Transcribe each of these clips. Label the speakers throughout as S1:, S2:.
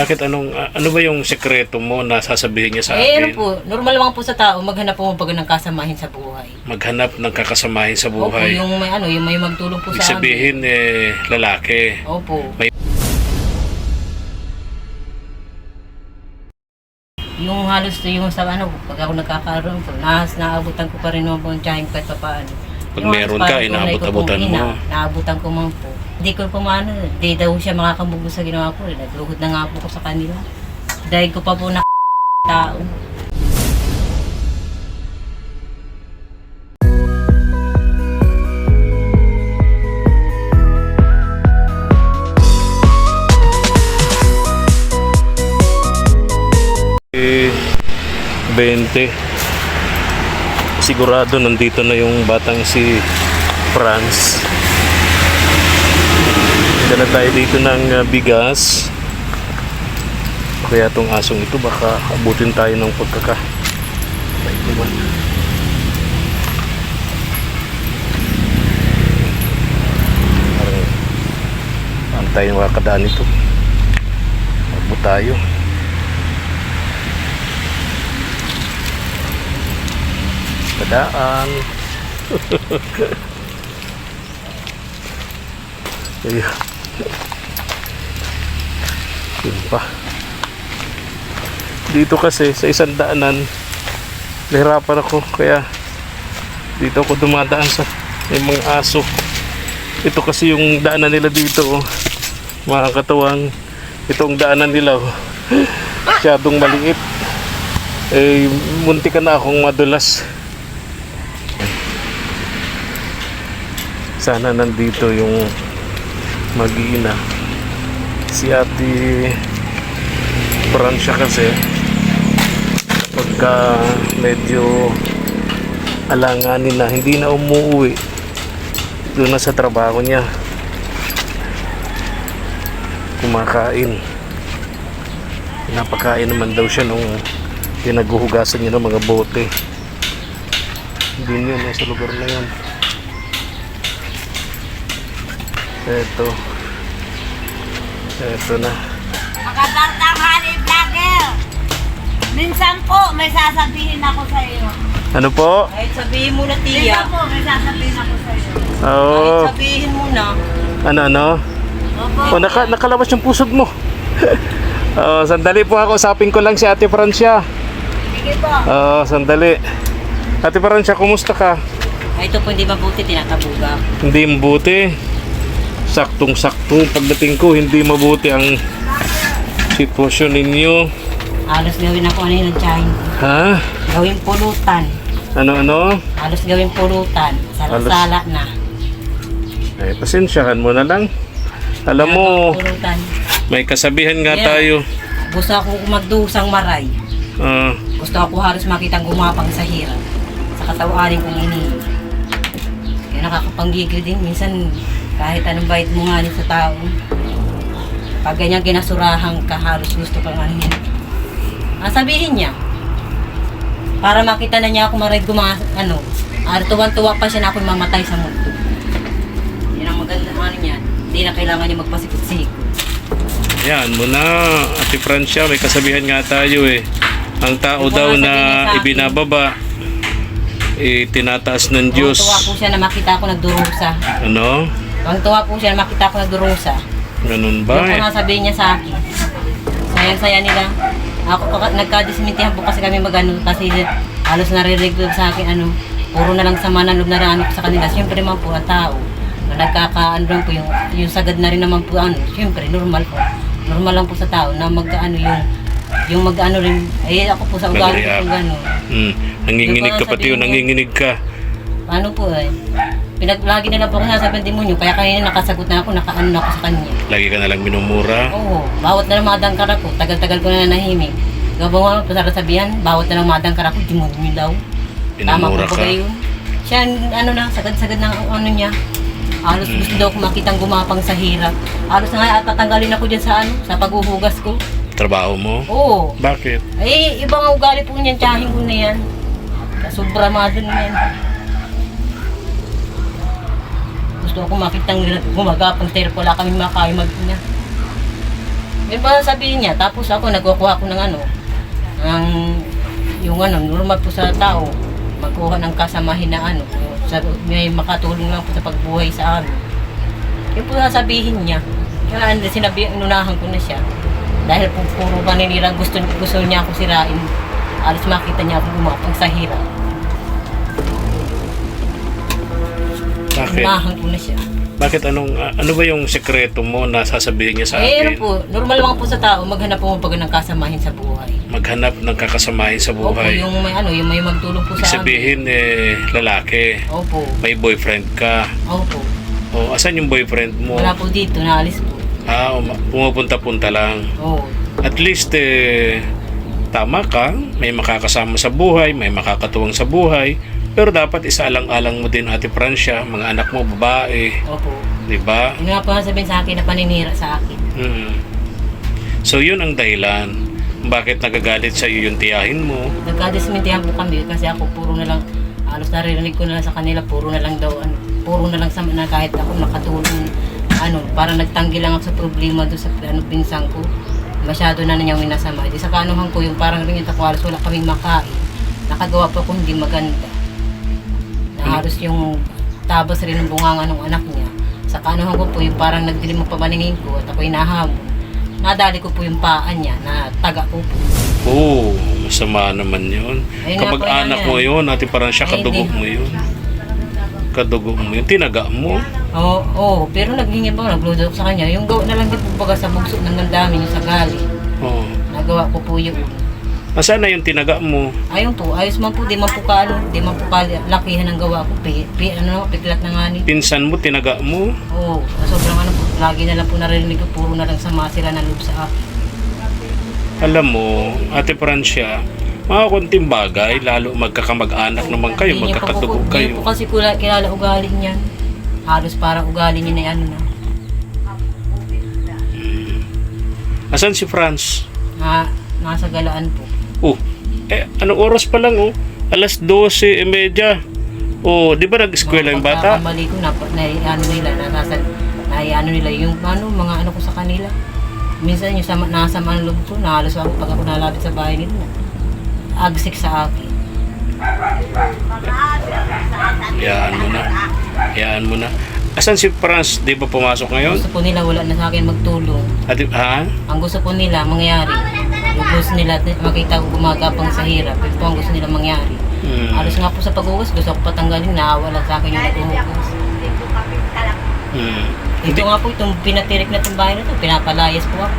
S1: Bakit anong, ah, ano ba yung sekreto mo na sasabihin niya sa
S2: Eh, ano
S1: akin?
S2: po, normal lang po sa tao, maghanap po pag ng kasamahin sa buhay.
S1: Maghanap ng kakasamahin sa
S2: Opo,
S1: buhay.
S2: yung may ano, yung may magtulong po
S1: Ibig
S2: sa amin.
S1: sabihin, eh, lalaki.
S2: Opo.
S1: May-
S2: Yung halos yung sa ano, pag ako nagkakaroon po, nahas naabutan ko pa rin naman po ang tiyahing kahit pa paano.
S1: Pag
S2: Yung
S1: meron ka,
S2: pong
S1: mo.
S2: ina, Naabutan ko man po. Hindi ko po maano, di daw siya makakabugo sa ginawa ko. Nagluhod na nga po ko sa kanila. Dahil ko pa po na tao.
S1: Eh, 20. Sigurado nandito na yung batang si Franz. Dala tayo dito ng uh, bigas. Kaya tong asong ito baka abutin tayo ng pagkaka. Ay, naman. Parang kakadaan ito. Agbo tayo. Padaan. Ayan. Yun pa. Dito kasi sa isang daanan, nahirapan ako kaya dito ako dumadaan sa may mga aso. Ito kasi yung daanan nila dito, oh. mga katuwang. Itong daanan nila, oh. masyadong maliit. Eh, munti ka na akong madulas. Sana nandito yung mag-iina. Si ate Francia kasi pagka medyo alanganin na hindi na umuwi. Doon na sa trabaho niya. Kumakain. Pinapakain naman daw siya nung pinaghuhugasan niya ng mga bote. Din yun eh, sa lugar na yun eto eto na
S3: Magandang tanghali, vlogger! Minsan po, may sasabihin ako sa iyo.
S1: ano po?
S2: Kahit sabihin mo na
S3: Minsan
S2: tiya,
S3: po, may sasabihin ako sa iyo.
S1: Oo
S2: kahit sabihin mo na,
S1: ano ano?
S3: Opo.
S1: Oh, naka, nakalabas yung pusod mo. oh, sandali po ako, usapin ko lang si Ate Francia.
S3: Sige po.
S1: Oh, sandali. Ate Francia, kumusta ka?
S2: ay ito po hindi mabuti, tinatabuga.
S1: Hindi mabuti. Saktong-sakto pagdating ko, hindi mabuti ang sitwasyon ninyo.
S2: Halos gawin ako ano yung tiyahing ko.
S1: Ha?
S2: Gawin pulutan.
S1: Ano-ano?
S2: Halos gawin pulutan. Sala-sala na.
S1: Ay, pasensyahan mo na lang. Alam mo,
S2: Pulutan.
S1: may kasabihan nga
S2: Yeah.
S1: tayo.
S2: Gusto ako magdusang maray.
S1: Ah,
S2: Gusto ako halos makitang gumapang sa hirap. Sa katawarin kong iniin. Kaya nakakapanggigil din. Minsan, kahit anong bait mo nga sa tao. Pag ganyan kinasurahan ka, halos gusto kang yun. Ah, sabihin niya. Para makita na niya ako maray guma, ano, ah, tuwan-tuwa pa siya na ako mamatay sa mundo. Yan ang maganda ano niyan. Hindi na kailangan niya magpasikot-sikot.
S1: yan mo na. Ate Francia, may kasabihan nga tayo eh. Ang tao
S2: Yung
S1: daw na
S2: niya
S1: ibinababa, eh, tinataas ng Diyos.
S2: Tuwa po siya na makita ako nagdurusa.
S1: Ano?
S2: Tuwang-tuwa po siya na makita ako nagdurusa.
S1: Ganun ba?
S2: Yung
S1: Eh?
S2: nga sabihin niya sa akin. Sayang-saya nila. Ako nagkadismintihan po kasi kami magano kasi halos ko sa akin ano, puro na lang sama ng loob na ko sa kanila. Siyempre naman po ang tao. Na nagkakaano lang po yung, yung sagad na rin naman po ano. Siyempre normal po. Normal lang po sa tao na mag-ano yung yung mag-ano rin. Eh ako po sa ugali ko gano'n.
S1: Hmm. Nanginginig ka pati yun, nanginginig ka.
S2: Ano po eh. Pinag lagi na lang po ako sasabihin demonyo. Kaya kanina nakasagot na ako, nakaano na ako sa kanya.
S1: Lagi ka na lang minumura.
S2: Oo, bawat na lang madangkar ako, tagal-tagal ko na nanahimik. Gabang ako sa sabihan, bawat na lang madangkar ako, demonyo daw. Tama
S1: Pinumura
S2: po
S1: ka.
S2: ba yun? Siya, ano na, sagad-sagad na ang ano niya. Halos gusto daw ko makitang gumapang sa hirap. Halos na nga at tatanggalin ako dyan sa ano, sa paghuhugas ko.
S1: Trabaho mo?
S2: Oo.
S1: Bakit?
S2: Eh, ibang ugali po niyan, tsahin ko na yan. Sobra madon na yan. Gusto ko makitang gumagapang pero wala kami makaimag niya. May ba sabihin niya, tapos ako nagkukuha ko ng ano, ng yung ano, normal po sa tao, magkuha ng kasamahin na ano, sa, may makatulong lang po sa pagbuhay sa amin. Yun po sasabihin niya. Kaya sinabi, inunahan ko na siya. Dahil po puro paninirang gusto, gusto niya ako sirain. Alos makita niya ako gumapang sa hirap.
S1: Bakit?
S2: Inunahan ko na siya.
S1: Bakit anong, ah, ano ba yung sekreto mo na sasabihin niya sa
S2: Eh, ano
S1: akin?
S2: po, normal lang po sa tao, maghanap po pag ng kasamahin sa buhay.
S1: Maghanap ng kakasamahin sa
S2: Opo,
S1: buhay.
S2: yung may ano, yung may magtulong po
S1: Ibig
S2: sa amin.
S1: sabihin, eh, lalaki.
S2: Opo,
S1: May boyfriend ka.
S2: opo.
S1: O, asan yung boyfriend mo?
S2: Wala po dito, naalis po.
S1: Ah, uma- pumupunta-punta lang.
S2: Oo.
S1: At least, eh, tama ka. May makakasama sa buhay, may makakatuwang sa buhay. Pero dapat isaalang-alang mo din, Ate Francia, mga anak mo, babae.
S2: Opo.
S1: Di ba?
S2: Yun nga po ang sabihin sa akin na paninira sa akin.
S1: Mm. So, yun ang dahilan. Bakit nagagalit sa iyo yung tiyahin mo?
S2: Nagkadismintihan po kami kasi ako puro na lang, halos naririnig ko na lang sa kanila, puro na lang daw, ano, puro na lang sa na kahit ako nakatulong, ano, parang nagtanggi lang ako sa problema doon sa ano, pinsang ko. Masyado na niyang minasama. Di sa kanuhan ko, yung parang ringit ako, halos wala kaming makain. Nakagawa pa ko hindi maganda. Halos yung tabas rin ng bunganga ng anak niya. Sa kanuhan ko po, yung parang nagdilim ang pamaningin ko at ako'y nahamon. Nadali ko po yung paan niya na taga ko po.
S1: Oo, masama naman yun.
S2: Ayun nga
S1: Kapag
S2: po, yun
S1: anak
S2: yan.
S1: mo yun, Ate Francia,
S2: Ay,
S1: kadugo
S2: hindi.
S1: mo yun. Kadugo mo yun. Tinaga mo.
S2: Oo, oh, pero naghingi pa ako, nagluto ako sa kanya. Yung gawa na lang din po baga sa bugso ng dami yung sa gali.
S1: Oo.
S2: Nagawa ko po yun.
S1: Nasaan na yung tinaga mo?
S2: Ayun po, ayos man po, di man po ka, ano, di man po ka lakihan ng gawa ko. Pi, pi, ano, piglat na nga ni.
S1: Pinsan mo, tinaga mo?
S2: Oo, sobrang ano po, lagi na lang po narinig ko, puro na lang sama sila na loob sa akin.
S1: Alam mo, Ate Francia, mga konting bagay, lalo magkakamag-anak naman kayo,
S2: Hindi niyo pa po-
S1: magkakadugo
S2: Hindi
S1: kayo.
S2: po kasi kula, kilala ugali niyan. Halos parang ugali niya na ano na.
S1: Asan si Franz?
S2: na nasa galaan po.
S1: Eh, anong oras pa lang oh? Alas 12.30. Oh, di ba nag-eskwela yung bata?
S2: Pagkakamali ko na, na ano nila, nasa, na ano nila, yung ano, mga ano ko sa kanila. Minsan yung sama, nasa man loob ko, nahalos ako pag ako nalapit sa bahay nila. Agsik sa akin.
S1: Hayaan mo na. Hayaan mo na. Asan si Franz? Di ba pumasok ngayon?
S2: Gusto po nila wala na sa akin magtulong.
S1: Ate, ha?
S2: Ang gusto po nila mangyari, yung gusto nila makita ko gumagapang sa hirap, po ang gusto nila mangyari.
S1: Hmm.
S2: Halos nga po sa pag-uwas, gusto ko patanggalin, naawa lang sa akin yung nag-uwas.
S1: Hmm.
S2: Ito nga po, itong pinatirik na itong bahay na ito, pinapalayas po ako.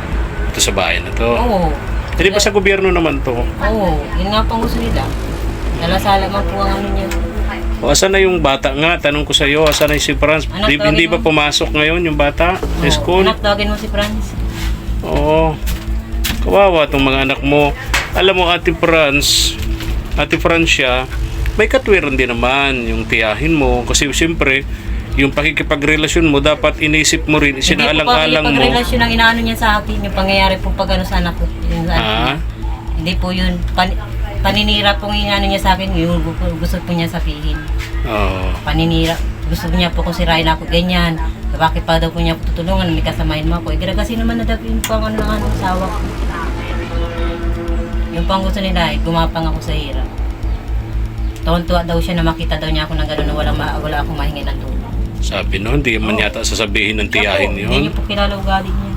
S1: Ito sa bahay na to.
S2: Oo.
S1: Hindi ba sa gobyerno naman to?
S2: Oo, yun nga po ang gusto nila. Salasala man po ang ano niya.
S1: O asan na yung bata nga? Tanong ko sa iyo, asan na si Franz?
S2: Anak,
S1: Di,
S2: tawagin
S1: hindi ba
S2: mo.
S1: pumasok ngayon yung bata sa
S2: Oo,
S1: school?
S2: Anak, tawagin mo si Franz.
S1: Oo. Kawawa tong mga anak mo. Alam mo, Ate Franz, Ate Francia, may katwiran din naman yung tiyahin mo. Kasi siyempre, yung pakikipagrelasyon mo, dapat inisip mo rin, sinaalang-alang
S2: Hindi po
S1: mo.
S2: pag relasyon ang inaano niya sa akin, yung pangyayari po pag ano sa anak ko. Yung sa
S1: Ah,
S2: Hindi po yun, pan, paninira pong inaano niya sa akin, yung gu- gusto po niya sabihin.
S1: oo.
S2: Paninira, gusto niya po kung sirain ako ganyan. Bakit pa daw po niya tutulungan, may kasamahin mo ako. Eh, kasi naman na daw yun po ang ano ng asawa ko. Yung pang gusto nila, eh, gumapang ako sa hirap. Tuwan-tuwa daw siya na makita daw niya ako ng gano'n na wala, ma- wala akong mahingi ng tulong.
S1: Sabi no, hindi man yata sasabihin ng tiyahin
S2: Opo, Hindi
S1: yun.
S2: niyo po kilala ugali niya.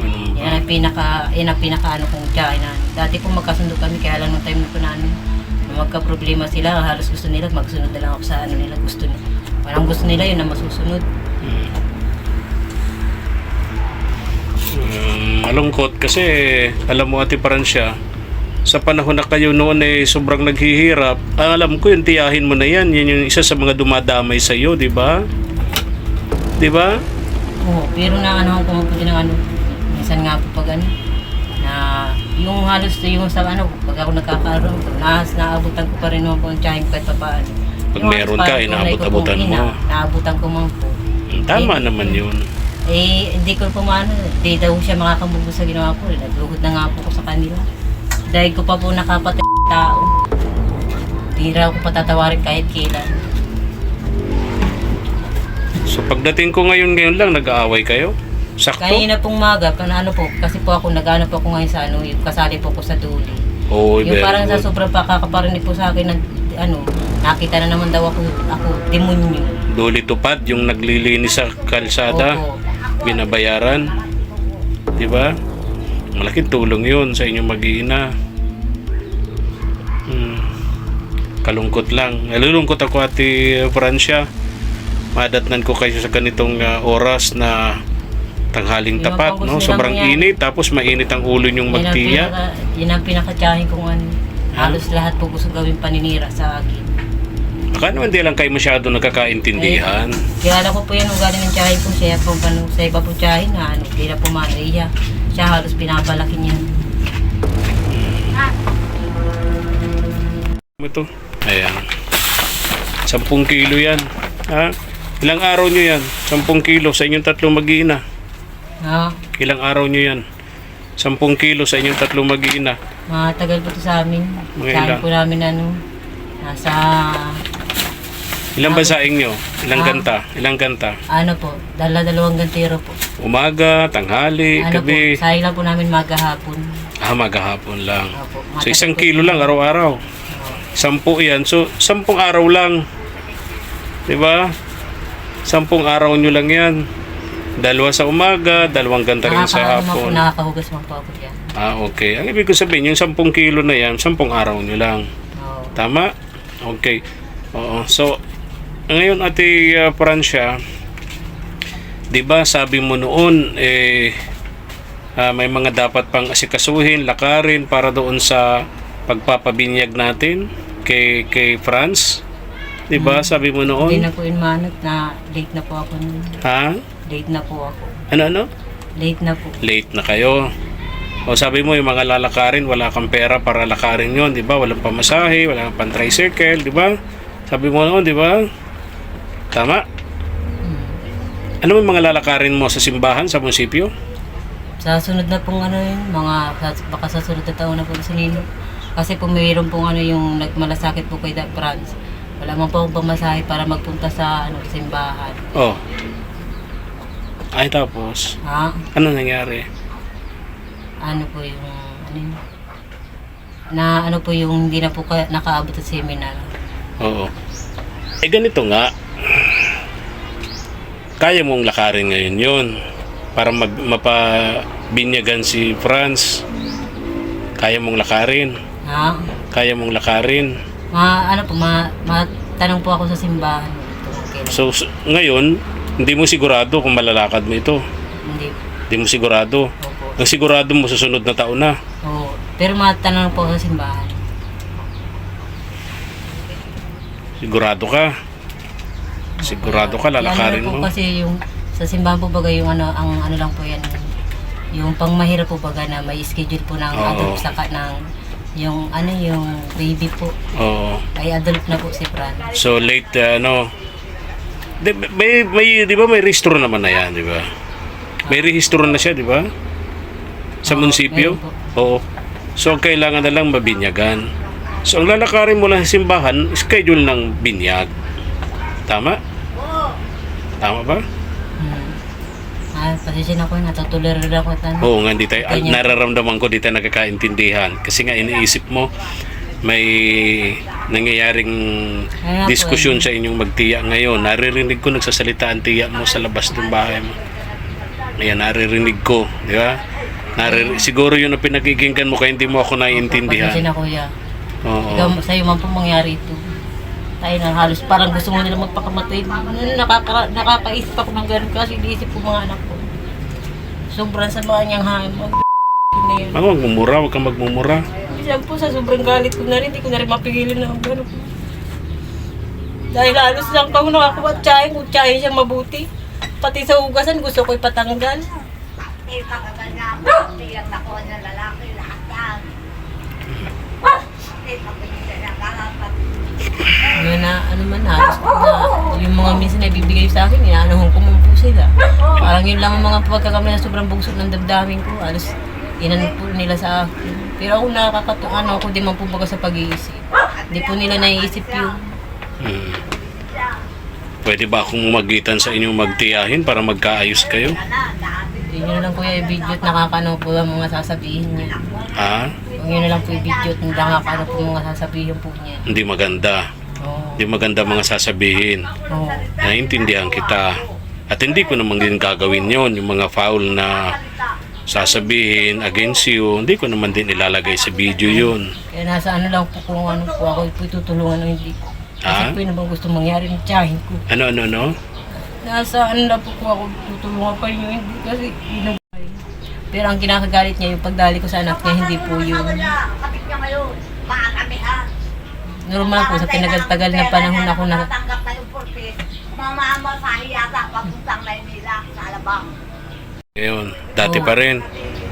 S1: Ano ba?
S2: Yan ang pinaka, yan ang pinaka ano kong tiyahin na. Dati po magkasundo kami, kaya lang nung time na po na ano, nung magka-problema sila, halos gusto nila, magsunod na lang ako sa ano nila gusto nila. Parang gusto nila yun na masusunod.
S1: Um, malungkot kasi alam mo Ate Francia, sa panahon na kayo noon eh sobrang naghihirap, alam ko yung tiyahin mo na yan, yan yung isa sa mga dumadamay sa iyo, di ba? Di ba?
S2: Oo, pero na ano ako po din ng ano, minsan nga po pag ano, na yung halos yung sa ano, pag ako nagkakaroon, nahas naabutan ko pa rin po ang tiyahin ko kahit pa paano.
S1: Pag
S2: Yung
S1: meron ka,
S2: ko
S1: inaabot-abutan mo.
S2: ina, Naabutan ko man po.
S1: Tama naman yun.
S2: Eh, hindi ko po maano, di daw siya makakabugo sa ginawa ko. Nagluhod na nga po ko sa kanila. Dahil ko pa po nakapatay tao. Di raw ko patatawarin kahit kailan.
S1: So pagdating ko ngayon ngayon lang nag-aaway kayo? Sakto?
S2: Kanina pong maga, ano po, kasi po ako nag-ano po ako ngayon sa ano, yung kasali po ko sa duli.
S1: Oo,
S2: yung
S1: very
S2: parang sa
S1: good.
S2: sobrang pakakaparinig po sa akin, ng, ano, nakita na naman daw ako, ako, demonyo.
S1: Duli tupad, yung naglilinis sa kalsada,
S2: Opo.
S1: binabayaran. Di ba? Malaking tulong yun sa inyong mag-iina. Hmm. Kalungkot lang. Nalulungkot ako ati Francia. Madatnan ko kayo sa ganitong ah, oras na tanghaling tapat, no? Sobrang init, tapos mainit ang ulo
S2: ang
S1: magtiya.
S2: Yun ang pinakatsahin kong ano.
S1: Ha?
S2: Halos lahat po gusto gawin paninira sa akin.
S1: Baka naman di lang kayo masyado nagkakaintindihan.
S2: Kilala ko po yan ugali ng tsahin ko. Siya po ano, sa iba po tsahin na ano, hindi na po mariya. Siya halos pinabalaki niya.
S1: Ano ito? Ayan. 10 kilo yan. Ha? Ilang araw nyo yan? 10 kilo sa inyong tatlong mag-iina.
S2: Ha?
S1: Ilang araw nyo yan? 10 kilo sa inyong tatlong mag-iina.
S2: Matagal po to sa amin.
S1: Mga
S2: Tsahin
S1: ilan?
S2: po namin ano, nasa
S1: Ilang basaing nyo? Ilang
S2: Ah.
S1: ganta? Ilang ganta?
S2: ano po, dala-dalawang gantero po.
S1: Umaga, tanghali,
S2: Ano po,
S1: gabi.
S2: sayang lang po namin maghahapon.
S1: Ah, maghahapon lang.
S2: Opo,
S1: So
S2: matagal
S1: isang
S2: po.
S1: kilo lang araw-araw. Sampu yan. So, sampung araw lang. Diba? Sampung araw nyo lang yan. Dalawa sa umaga, dalawang ganta rin sa
S2: Nakaka- ano man po,
S1: hapon.
S2: nakakahugas man po ako dyan.
S1: Ah, okay. Ang ibig ko sabihin, yung 10 kilo na yan, 10 araw nyo lang.
S2: Oo.
S1: Tama? Okay. Oo. So, ngayon, Ate uh, Francia, di ba sabi mo noon, eh, ah, may mga dapat pang asikasuhin, lakarin para doon sa pagpapabinyag natin kay, kay France? Di ba? Sabi mo
S2: Hindi
S1: noon?
S2: na po inmanot na late na po ako. nun.
S1: Ha?
S2: Late na po ako.
S1: Ano, ano?
S2: Late na po.
S1: late na kayo. O sabi mo yung mga lalakarin, wala kang pera para lakarin yon, di ba? Walang pamasahe, wala kang pan-tricycle, di ba? Sabi mo noon, di ba? Tama? Ano yung mga lalakarin mo sa simbahan, sa munisipyo?
S2: Sa sunod na pong ano yun, mga, baka sa sunod na taon na po si Nino. Kasi po mayroon pong ano yung nagmalasakit po kay Da Franz. Wala man po akong pamasahe para magpunta sa ano, simbahan.
S1: Oh. Ay, tapos,
S2: Ha?
S1: ano nangyari?
S2: Ano po yung, ano yun? Na ano po yung hindi na po ka, nakaabot sa seminar.
S1: Oo. Eh, ganito nga. Kaya mong lakarin ngayon yun para mag, mapabinyagan si France. Kaya mong lakarin.
S2: Ha?
S1: Kaya mong lakarin.
S2: Ma, ano po, ma, matanong po ako sa simbahan. Kailan.
S1: So, s- ngayon, hindi mo sigurado kung malalakad mo ito.
S2: Hindi.
S1: Hindi mo sigurado.
S2: Opo.
S1: Ang sigurado mo sa sunod na taon na.
S2: Oo. Pero matanong po ako sa simbahan.
S1: Sigurado ka. Sigurado ka, lalakarin
S2: po
S1: mo.
S2: kasi yung sa simbahan po baga yung ano ang ano lang po yan yung pangmahirap po baga na may schedule po ng
S1: Oo.
S2: adult saka ng yung ano yung baby po
S1: Oo.
S2: ay adult na po si Fran.
S1: So, late, uh, ano. Di, may, may, di ba may rehistro naman na yan, di ba? May rehistro na siya, di ba? Sa
S2: Oo,
S1: munisipyo?
S2: meron
S1: Oo. So, ang kailangan na lang mabinyagan. So, ang lalakarin mo lang sa simbahan, schedule ng binyag. Tama? Tama ba?
S2: Hmm. Ah, pasensya na ko natutuloy rin ako tan.
S1: Oo nga, di tayo, ah,
S2: Ganyan.
S1: nararamdaman ko, di tayo nagkakaintindihan. Kasi nga, iniisip mo, may nangyayaring
S2: Kaya po,
S1: diskusyon sa inyong magtiya ngayon. Naririnig ko nagsasalita ang tiya mo sa labas ng bahay mo. Ayan, naririnig ko. Di ba? Narir- siguro yun ang pinagkikinggan mo kaya hindi mo ako
S2: Pasensya
S1: naiintindihan.
S2: na kuya.
S1: Oo.
S2: Ikaw sa'yo man po mangyari ito. Tayo na halos parang gusto mo nila magpakamatay. Ano, nakaka, nakakaisip ako ng ganun kasi iniisip ko mga anak ko. Sobrang sama niyang hamon. Na yan.
S1: Ako, magmumura, huwag kang magmumura.
S2: Minsan po sa sobrang galit ko na rin, hindi ko na rin mapigilan na ang gano'n. Dahil halos lang pa ako nakakuha tsahin, kung tsahin siyang mabuti. Pati sa hugasan, gusto ko ipatanggal.
S3: Eh, pagkaganyan mo, tiyak ako ng lalaki, lahat yan. Eh, na.
S2: Ano na, ano man, halos na, yung mga minsan na ibibigay sa akin, inaanahon ko mo po sila. Parang yun lang ang mga pagkakamali na sobrang bugso ng damdamin ko. Halos, inan po nila sa akin. Pero ako nakakatuwa, ano, ako di man po baga sa pag-iisip. Hindi po nila naiisip yun.
S1: Hmm. Pwede ba akong magitan sa inyong magtiyahin para magkaayos kayo?
S2: Yun lang kuya i-video at nakakano po ang mga sasabihin niya.
S1: Ha?
S2: Kung yun na lang po i-video at nakakano po mga sasabihin po niya.
S1: Hindi maganda.
S2: Oo.
S1: Hindi maganda mga sasabihin.
S2: Oo.
S1: Naiintindihan kita. At hindi ko naman din gagawin yon yung mga foul na sasabihin against you. Hindi ko naman din ilalagay sa video yun.
S2: Kaya nasa ano lang po kung ano po ako po tutulungan o hindi.
S1: Ha?
S2: Kasi po yun naman gusto mangyari ng tiyahin ko.
S1: Ano, ano, ano?
S2: Nasa ano lang po kung ako tutulungan pa rin hindi kasi yun ang. Pero ang kinakagalit niya yung pagdali ko sa anak niya, hindi po yun. Normal po sa pinagal-tagal na panahon ako na
S3: sa yata papuntang Maynila sa Alabang.
S1: Ngayon, dati pa rin.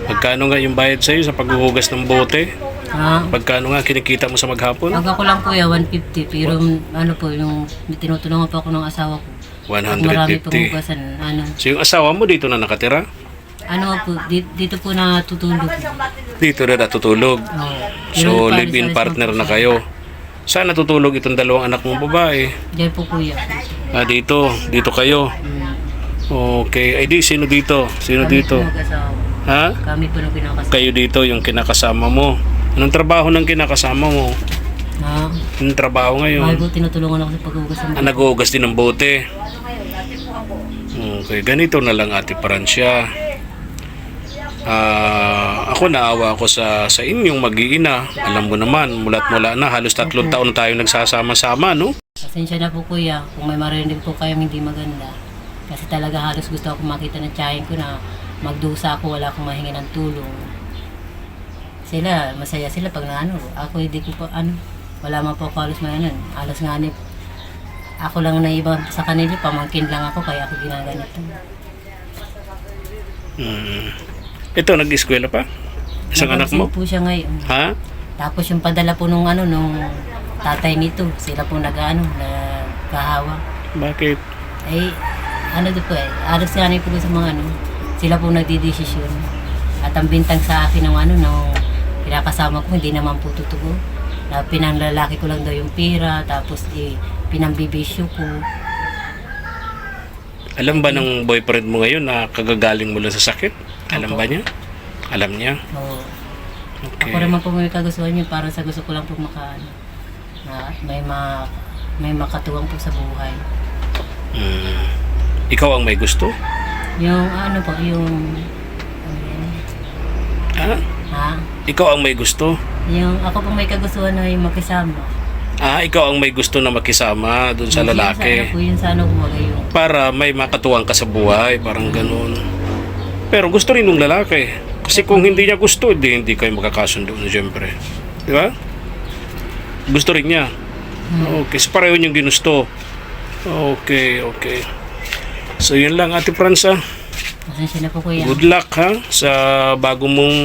S1: Magkano nga yung bayad sa'yo sa paghuhugas ng bote?
S2: ha?
S1: Pagkano nga kinikita mo sa maghapon?
S2: Hanggang ko lang po ya 150 pero ano po yung tinutulungan po ako ng asawa ko. Pag marami pong
S1: 150.
S2: hugasan, ano.
S1: So yung asawa mo dito na nakatira?
S2: Ano po, di- dito po na tutulog.
S1: Dito na natutulog.
S2: Oo.
S1: So live-in partner na kayo. Saan natutulog itong dalawang anak mong babae?
S2: Diyan po kuya.
S1: Ah, dito. Dito kayo. Okay. Ay di, sino dito? Sino
S2: Kami
S1: dito?
S2: po.
S1: Ha?
S2: Kami po nung pinakasama.
S1: Kayo dito, yung kinakasama mo. Anong trabaho ng kinakasama mo?
S2: Ha?
S1: Anong trabaho
S2: Ay
S1: ngayon?
S2: po tinutulungan ako sa paghugas ng
S1: Ah, nag-uugas din ng bote. Okay, ganito na lang Ate Francia. Ah, ako naawa ako sa sa inyong mag-iina. Alam mo naman, mulat mula na halos tatlong taon na tayo nagsasama-sama, no?
S2: Pasensya na po kuya kung may marinig po kayong hindi maganda. Kasi talaga halos gusto ako makita ng tiyahin ko na magdusa ako, wala akong mahingi ng tulong. Sila, masaya sila pag na ano. Ako hindi ko pa ano, wala man po ako halos may ano. Halos nga ni, ako lang na iba sa kanila, pamangkin lang ako kaya ako ginaganito.
S1: Hmm. Ito, nag-eskwela pa? Isang anak mo?
S2: Po siya ngayon.
S1: Ha?
S2: Tapos yung padala po nung ano, nung tatay nito, sila po nag-ano, nagkahawa.
S1: Bakit?
S2: Ay, ano doon po eh, alos nga po sa mga ano, sila po nagdidesisyon. At ang bintang sa akin ng ano, ng kinakasama ko, hindi naman po totoo. Na pinanglalaki ko lang daw yung pira, tapos eh, pinambibisyo ko.
S1: Alam ba ng boyfriend mo ngayon na kagagaling mo lang sa sakit? Alam ba niya? Alam niya?
S2: So,
S1: Okay.
S2: ako naman po may kagustuhan yun, para sa gusto ko lang po maka, ano, na may, ma, may makatuwang po sa buhay.
S1: Hmm. Ikaw ang may gusto?
S2: Yung ano po, yung, ano
S1: Ha?
S2: ha?
S1: Ikaw ang may gusto?
S2: Yung ako po may kagustuhan na yung makisama.
S1: Ah, ikaw ang may gusto na makisama dun sa
S2: Yung
S1: lalaki.
S2: Sana po yun sana po yung
S1: Para may makatuwang ka sa buhay, parang ganun. Pero gusto rin ng lalaki. Kasi kung hindi niya gusto, hindi, hindi kayo magkakasundo na siyempre. Di ba? Gusto rin niya. Okay, so pareho niyong ginusto. Okay, okay. So yun lang Ate Franza.
S2: Pasensya na po kuya.
S1: Good luck ha sa bago mong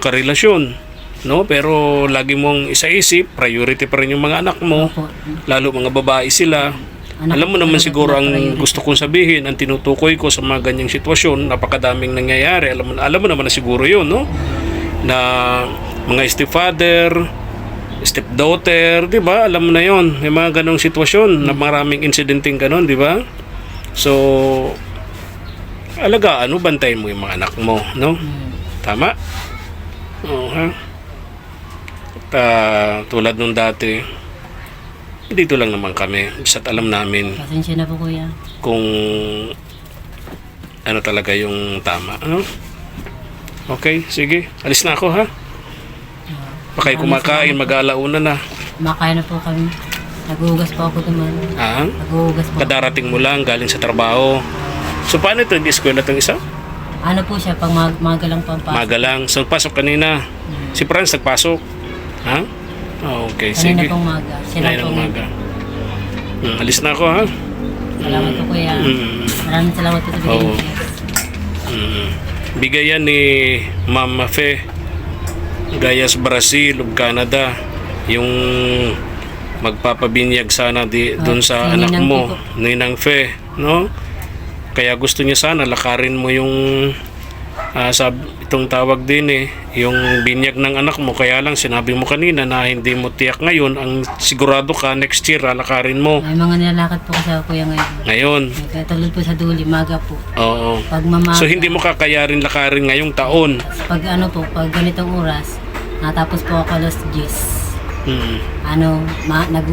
S1: karelasyon. No, pero lagi mong isaisip, priority pa rin yung mga anak mo,
S2: Opo.
S1: lalo mga babae sila.
S2: Anak
S1: Alam mo naman
S2: talaga
S1: siguro ang
S2: priority.
S1: gusto kong sabihin, ang tinutukoy ko sa mga ganyang sitwasyon, napakadaming nangyayari. Alam mo, alam mo naman na siguro 'yun, no? Na mga stepfather, stepdaughter, 'di ba? Alam mo na 'yon. May mga ganong sitwasyon na maraming insidenteng ganon, 'di ba? So alagaan mo, bantayan mo yung mga anak mo, no?
S2: Hmm.
S1: Tama? Oo, ha? At ah, tulad nung dati, dito lang naman kami. Basta't alam namin
S2: Pasensya na po kuya.
S1: kung ano talaga yung tama. Ano? Okay, sige. Alis na ako, ha? Pa kayo kumakain, mag-aalauna na.
S2: Makain na po kami. Naghuhugas po ako naman.
S1: Ha?
S2: Naghuhugas po.
S1: Kadarating mo lang, galing sa trabaho. So, paano ito? Hindi eskwela itong isa?
S2: Ano po siya, pang mag maga lang po ang pasok.
S1: Maga lang. So, pasok kanina. Si Franz nagpasok. Ha? Ah, Okay,
S2: Kanina
S1: sige.
S2: pong maga. Siya lang
S1: Ngayon
S2: po.
S1: ang umaga. Hmm, alis na ako ha.
S2: Salamat po kuya.
S1: Mm,
S2: Maraming salamat po sa bigay niyo.
S1: mm. Bigay yan ni Mama Fe. Gayas Brazil of Canada. Yung magpapabinyag sana di
S2: Ah,
S1: doon sa anak mo. Ninang Fe, no? Kaya gusto niya sana lakarin mo yung ah, sab itong tawag din eh, yung binyag ng anak mo, kaya lang sinabi mo kanina na hindi mo tiyak ngayon, ang sigurado ka next year lalakarin mo.
S2: May mga nilalakad po ako kuya ngayon.
S1: Ngayon,
S2: Kaya tulad po sa duli, maga po.
S1: oo.
S2: Pag mamaga,
S1: So hindi mo kakayarin lakarin ngayong taon.
S2: pag ano po, pag ganitong oras, natapos po ako alas 10.
S1: Mm.
S2: Ano, ma, nag,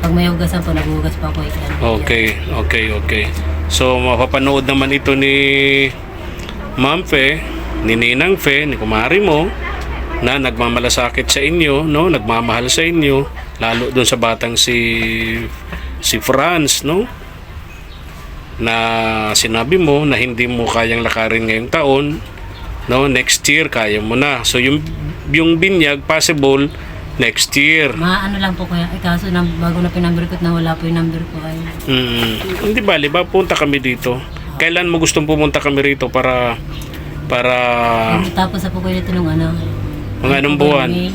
S2: pag may hugasan po, naghugas pa ako. eh,
S1: Okay, okay, okay. So mapapanood naman ito ni Ma'am Fe, ni Ninang Fe, ni Kumari mo na nagmamalasakit sa inyo, no? Nagmamahal sa inyo, lalo doon sa batang si si Franz, no? Na sinabi mo na hindi mo kayang lakarin ngayong taon, no? Next year kaya mo na. So yung yung binyag possible next year.
S2: Ma, ano lang po kuya, eh, kaso na, bago na pinumber ko at nawala po yung number ko ay
S1: Mm, hindi ba punta kami dito. Kailan mo gustong pumunta kami rito para para
S2: tapos po kuya dito nung ano.
S1: mga anong buwan?
S2: May-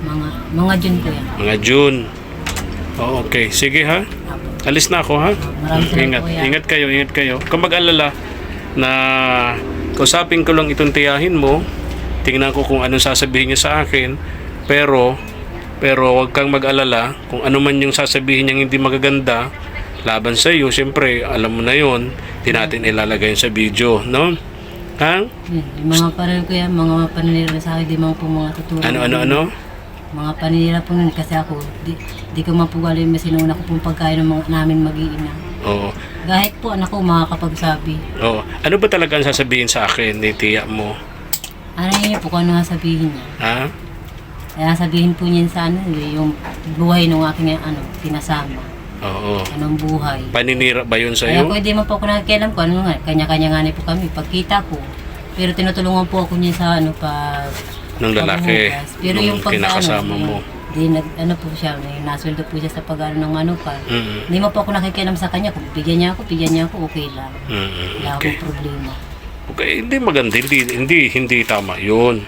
S2: Mga, mga June kuya.
S1: Mga June. Oh, okay. Sige ha. Alis na ako ha.
S2: Maraming salamat
S1: Ingat.
S2: kuya.
S1: Ingat kayo, ingat kayo. Kung mag-alala na kausapin ko lang itong tiyahin mo, tingnan ko kung anong sasabihin niya sa akin, pero pero wag kang mag-alala kung ano man yung sasabihin niyang hindi magaganda laban sa iyo, siyempre alam mo na yon, di natin ilalagay sa video, no? Ha?
S2: Mga panin kuya, mga paninira sa akin, di mga po mga tutulong.
S1: Ano, ano, ano?
S2: Mga paninira po nun kasi ako, di, di ko mapugali yung sinuna ko pong pagkain ng mga namin mag-iina.
S1: Oo.
S2: Kahit po anak ko makakapagsabi.
S1: Oo. Ano ba talaga ang sasabihin sa akin ni tiya mo?
S2: Ano yun po kung ano nga sabihin niya.
S1: Ha?
S2: Kaya sabihin po niya sa ano, eh, yung buhay ng aking ano, pinasama.
S1: Oo.
S2: Anong buhay.
S1: Paninira ba yun sa
S2: Kaya po hindi mo po ako nakikialam ko ano nga, kanya-kanya nga na po kami. Pagkita ko, pero tinutulungan po ako niya sa ano pa
S1: Ng lalaki.
S2: paghuhugas. Pero
S1: nung
S2: yung pag
S1: kinakasama
S2: ano,
S1: mo.
S2: Di nag, ano po siya, may nasweldo po siya sa pag ano ng ano pa.
S1: Mm.
S2: Hindi mo po ako nakikialam sa kanya. Kung bigyan niya ako, bigyan niya ako, okay lang.
S1: Mm.
S2: Wala
S1: Okay.
S2: akong problema.
S1: Okay, hindi maganda. Hindi, hindi, hindi tama yun.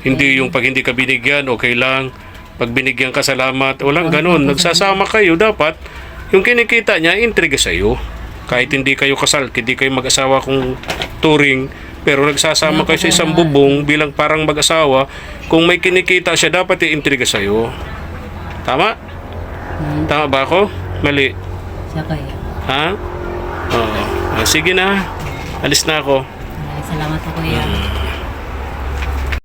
S1: Hindi yung pag hindi ka binigyan, okay lang. Pag binigyan ka, salamat. Walang ganun. Nagsasama kayo, dapat yung kinikita niya, intriga sa'yo. Kahit hindi kayo kasal, hindi kayo mag-asawa kung touring, pero nagsasama kayo sa isang bubong bilang parang mag-asawa, kung may kinikita siya, dapat i-intriga sa'yo. Tama?
S2: Hmm,
S1: Tama ba ako? Mali.
S2: siya kaya.
S1: Ha? Oo. Ah, sige na. Alis na ako.
S2: Salamat po kuya.
S1: Mm.